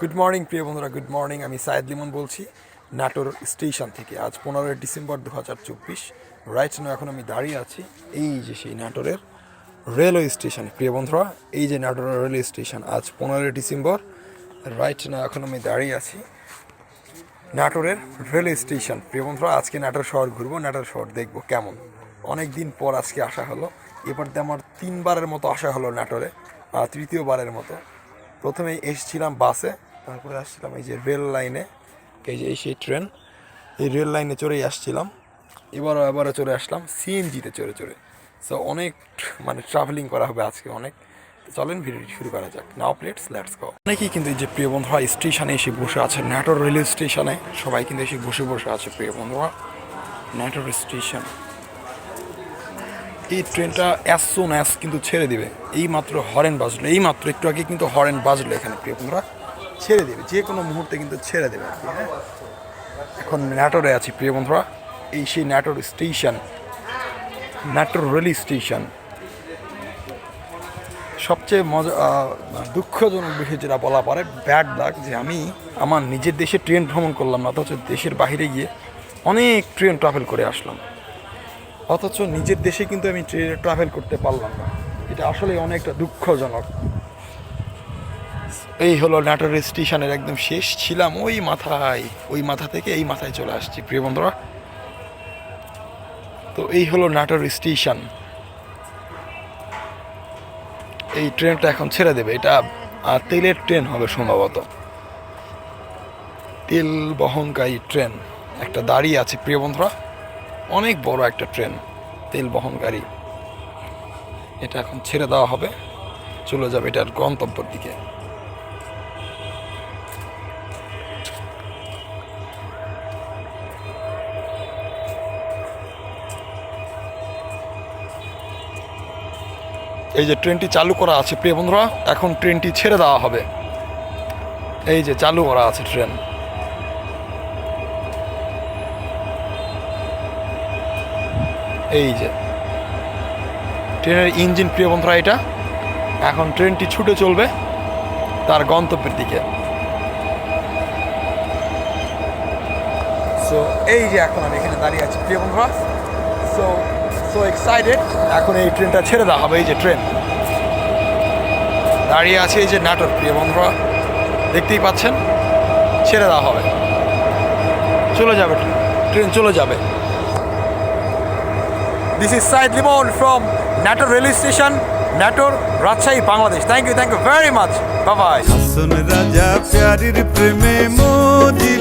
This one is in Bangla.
গুড মর্নিং প্রিয় বন্ধুরা গুড মর্নিং আমি সায়েদ লিমন বলছি, নাটোর স্টেশন থেকে। আজ পনেরোই ডিসেম্বর দু হাজার চব্বিশ। রাইট নো এখন আমি দাঁড়িয়ে আছি এই যে সেই নাটোরের রেলওয়ে স্টেশন প্রিয় বন্ধুরা, এই যে নাটোরের রেলওয়ে স্টেশন আজ পনেরোই ডিসেম্বর। রাইট না এখন আমি দাঁড়িয়ে আছি নাটোরের রেলওয়ে স্টেশন প্রিয় বন্ধুরা, আজকে নাটোর শহর ঘুরবো, নাটোর শহর দেখব কেমন। অনেক দিন পর আজকে আসা হলো। এবার দিয়ে আমার তিনবারের মতো আসা হলো নাটোরে তৃতীয়বারের মতো। প্রথমে এসেছিলাম বাসে তারপরে আসছিলাম এই যে রেল লাইনে, এই যে এই সেই ট্রেন, এই রেল লাইনে চড়েই আসছিলাম। এবারও এবারও চলে আসলাম সিএনজিতে চড়ে চড়ে। সো অনেক মানে ট্রাভেলিং করা হবে আজকে অনেক। চলেন ভিডিওটি শুরু করা যাক। নাও প্লেটস লেটস গো অনেকেই কিন্তু এই যে প্রিয় বন্ধুরা স্টেশনে এসে বসে আছে ন্যাটোর রেলওয়ে স্টেশনে সবাই কিন্তু এসে বসে বসে আছে, প্রিয় বন্ধুরা। ন্যাটোর স্টেশন এই ট্রেনটা অ্যাজ সুন অ্যাজ কিন্তু ছেড়ে দিবে। এই মাত্র হরেন বাজলো। এই মাত্র একটু আগে কিন্তু হরেন বাজলো এখানে, প্রিয় বন্ধুরা। ছেড়ে দেবে, যে কোনো মুহূর্তে কিন্তু ছেড়ে দেবে আর হ্যাঁ? এখন ন্যাটোরে আছি, প্রিয় বন্ধুরা। এই সেই ন্যাটোর স্টেশন নাটোর রেলি স্টেশন। সবচেয়ে মজা দুঃখজনক বিষয় যেটা বলা পারে, ব্যাড লাগ যে আমি আমার নিজের দেশে ট্রেন ভ্রমণ করলাম না, অথচ দেশের বাইরে গিয়ে অনেক ট্রেন ট্রাভেল করে আসলাম। অথচ নিজের দেশে কিন্তু আমি ট্রেনে ট্রাভেল করতে পারলাম না। এটা আসলে অনেকটা দুঃখজনক। এই হলো নাটোর স্টেশনের একদম শেষ। ছিলাম ওই মাথায় ওই মাথা থেকে এই মাথায় চলে আসছি প্রিয় বন্ধুরা। তো এই হলো নাটোর স্টেশন। এই ট্রেনটা এখন ছেড়ে দেবে এটা আহ, তেলের ট্রেন হবে সম্ভবত। তেল বহনকারী ট্রেন একটা দাঁড়িয়ে আছে প্রিয় বন্ধুরা। অনেক বড় একটা ট্রেন তেল বহনকারী। এটা এখন ছেড়ে দেওয়া হবে চলে যাবে এটার গন্তব্যের দিকে। এই যে ট্রেনটি চালু করা আছে, প্রিয় বন্ধুরা, এখন ট্রেনটি ছেড়ে দেওয়া হবে। এই যে চালু করা আছে ট্রেন এই যে। ট্রেনের ইঞ্জিন প্রিয় বন্ধুরা, এটা। এখন ট্রেনটি ছুটে চলবে তার গন্তব্যের দিকে। সো এই যে এখন আমি এখানে দাঁড়িয়ে আছি, প্রিয় বন্ধুরা। সো সো এক্সাইটেড এখন এই ট্রেনটা ছেড়ে দেওয়া হবে, এই যে ট্রেন। দাঁড়িয়ে আছে এই যে নাটক, প্রিয় বন্ধুরা। দেখতেই পাচ্ছেন? ছেড়ে দেওয়া হবে। চলে যাবে ট্রেন। চলে যাবে। This is Saeed Limon from Natore railway station Natore Rajshahi Bangladesh thank you thank you very much bye Hason Raja, প্যারির প্রেমে রে